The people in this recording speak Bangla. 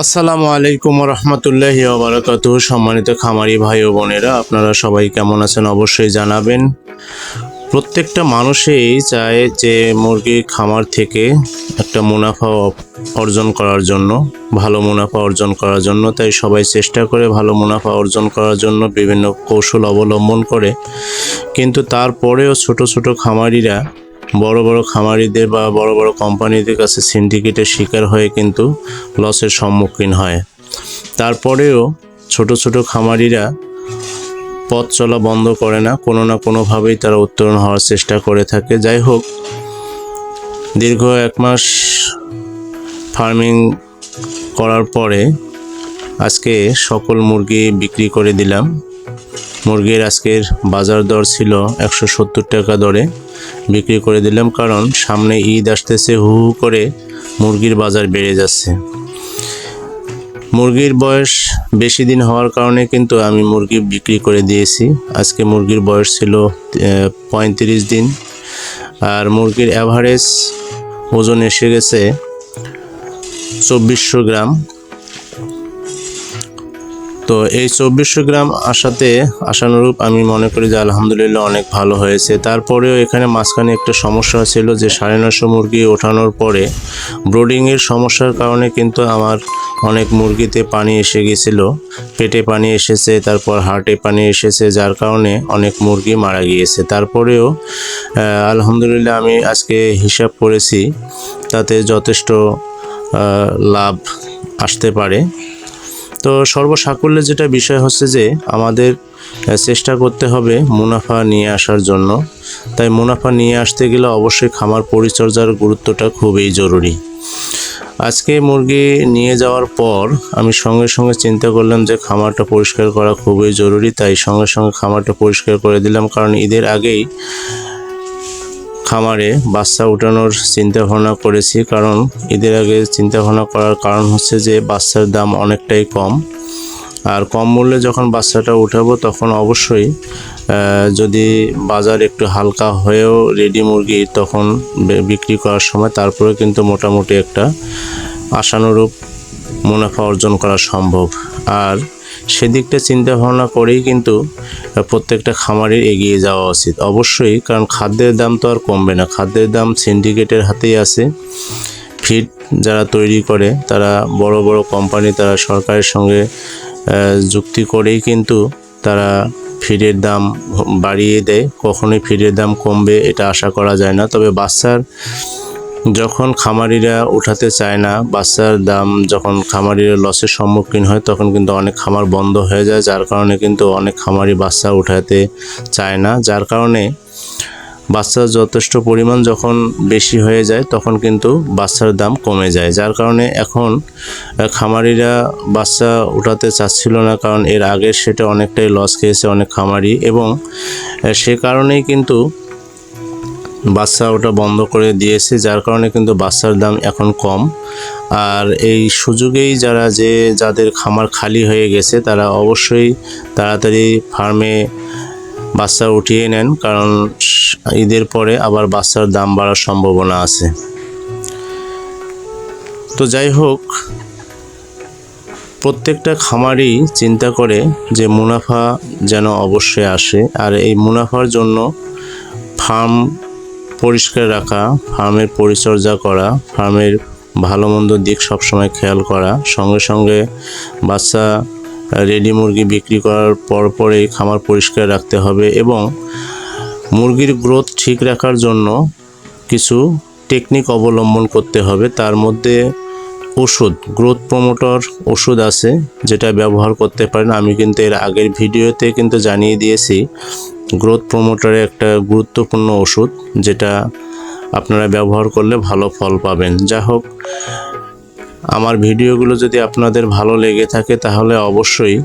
আসসালামু আলাইকুম রহমতুল্লাহি ওবরাকাত সম্মানিত খামারি ভাই ও বোনেরা, আপনারা সবাই কেমন আছেন অবশ্যই জানাবেন। প্রত্যেকটা মানুষেই চায় যে মুরগি খামার থেকে একটা মুনাফা অর্জন করার জন্য, ভালো মুনাফা অর্জন করার জন্য। তাই সবাই চেষ্টা করে ভালো মুনাফা অর্জন করার জন্য বিভিন্ন কৌশল অবলম্বন করে। কিন্তু তারপরেও ছোট ছোট খামারিরা, বড় বড় খামারিদের বা বড় বড় কোম্পানিদের কাছে সিন্ডিকেটের শিকার হয়ে কিন্তু লসের সম্মুখীন হয়। তারপরেও ছোট ছোট খামারিরা পথ চলা বন্ধ করে না, কোনো না কোনোভাবেই তারা উত্তরণ হওয়ার চেষ্টা করে থাকে। যাই হোক, দীর্ঘ এক মাস ফার্মিং করার পরে আজকে সকল মুরগি বিক্রি করে দিলাম। মুরগির আজকের বাজার দর ছিল একশো সত্তর টাকা দরে বিক্রি করে দিলাম, কারণ সামনে ঈদ আসতেছে, হু হু করে মুরগির বাজার বেড়ে যাচ্ছে। মুরগির বয়স বেশি দিন হওয়ার কারণে কিন্তু আমি মুরগি বিক্রি করে দিয়েছি। আজকে মুরগির বয়স ছিল পঁয়ত্রিশ দিন। আর মুরগির অ্যাভারেজ ওজন এসে গেছে চব্বিশশো গ্রাম। তো এই চব্বিশশো গ্রাম আসাতে আশানুরূপ আমি মনে করি যে আলহামদুলিল্লাহ অনেক ভালো হয়েছে। তারপরেও এখানে মাঝখানে একটা সমস্যা ছিল যে সাড়ে নশো মুরগি ওঠানোর পরে ব্রোডিংয়ের সমস্যার কারণে কিন্তু আমার অনেক মুরগিতে পানি এসে গেছিল, পেটে পানি এসেছে, তারপর হার্টে পানি এসেছে, যার কারণে অনেক মুরগি মারা গিয়েছে। তারপরেও আলহামদুলিল্লাহ আমি আজকে হিসাব করেছি, তাতে যথেষ্ট লাভ আসতে পারে। তো সর্বসাকুল্যে যেটা বিষয় হচ্ছে যে আমাদের চেষ্টা করতে হবে মুনাফা নিয়ে আসার জন্য। তাই মুনাফা নিয়ে আসতে গেলে অবশ্যই খামার পরিচর্যার গুরুত্বটা খুবই জরুরি। আজকে মুরগি নিয়ে যাওয়ার পর আমি সঙ্গে সঙ্গে চিন্তা করলাম যে খামারটা পরিষ্কার করা খুবই জরুরি, তাই সঙ্গে সঙ্গে খামারটা পরিষ্কার করে দিলাম। কারণ ঈদের আগেই খামারে বাচ্চা উঠানোর চিন্তা ভাবনা করেছি, কারণ ঈদের আগে চিন্তা ভাবনা করার কারণ হচ্ছে যে বাচ্চার দাম অনেকটাই কম। আর কম মূল্যে যখন বাচ্চাটা উঠাবো, তখন অবশ্যই যদি বাজার একটু হালকা হয়েও রেডি মুরগি তখন বিক্রি করার সময় তারপরে কিন্তু মোটামুটি একটা আশানুরূপ মুনাফা অর্জন করা সম্ভব। আর সেদিকটা চিন্তা ভাবনা করেই কিন্তু প্রত্যেকটা খামারের এগিয়ে যাওয়া উচিত। অবশ্যই, কারণ খাদ্যের দাম তো আর কমবে না। খাদ্যের দাম সিন্ডিকেটের হাতেই আছে। ফিড যারা তৈরি করে, তারা বড় বড় কোম্পানি তারা সরকারের সঙ্গে যুক্তি করেই কিন্তু তারা ফিডের দাম বাড়িয়ে দেয়। কখনোই ফিডের দাম কমবে, এটা আশা করা যায় না। তবে বাচ্চার যখন খামারিরা উঠাতে চায় না, বাচ্চার দাম যখন খামারিরা লসের সম্মুখীন হয়, তখন কিন্তু অনেক খামার বন্ধ হয়ে যায়, যার কারণে কিন্তু অনেক খামারি বাচ্চা উঠাতে চায় না। যার কারণে বাচ্চা যথেষ্ট পরিমাণ যখন বেশি হয়ে যায়, তখন কিন্তু বাচ্চার দাম কমে যায়। যার কারণে এখন খামারিরা বাচ্চা উঠাতে চাচ্ছিল না, কারণ এর আগে সেটা অনেকটাই লস খেয়েছে অনেক খামারি এবং সে কারণেই কিন্তু বাচ্চা ওটা বন্ধ করে দিয়েছে, যার কারণে কিন্তু বাচ্চার দাম এখন কম। আর এই সুযোগেই যারা যে যাদের খামার খালি হয়ে গেছে, তারা অবশ্যই তাড়াতাড়ি ফার্মে বাচ্চা উঠিয়ে নেন, কারণ ঈদের পরে আবার বাচ্চার দাম বাড়ার সম্ভাবনা আছে। তো যাই হোক, প্রত্যেকটা খামারই চিন্তা করে যে মুনাফা যেন অবশ্যই আসে, আর এই মুনাফার জন্য ফার্ম পরিষ্কার রাখা, ফার্মের পরিচর্যা করা, ফার্মের ভালো মন্দ দিক সবসময় খেয়াল করা, সঙ্গে সঙ্গে বাচ্চা রেডি মুরগি বিক্রি করার পর পরেই খামার পরিষ্কার রাখতে হবে এবং মুরগির গ্রোথ ঠিক রাখার জন্য কিছু টেকনিক অবলম্বন করতে হবে। তার মধ্যে ওষুধ গ্রোথ প্রমোটর ওষুধ আছে যেটা ব্যবহার করতে পারেন। আমি কিন্তু এর আগের ভিডিওতে কিন্তু জানিয়ে দিয়েছি গ্রোথ প্রমোটারের একটা গুরুত্বপূর্ণ ওষুধ, যেটা আপনারা ব্যবহার করলে ভালো ফল পাবেন। যা হোক, আমার ভিডিওগুলো যদি আপনাদের ভালো লেগে থাকে, তাহলে অবশ্যই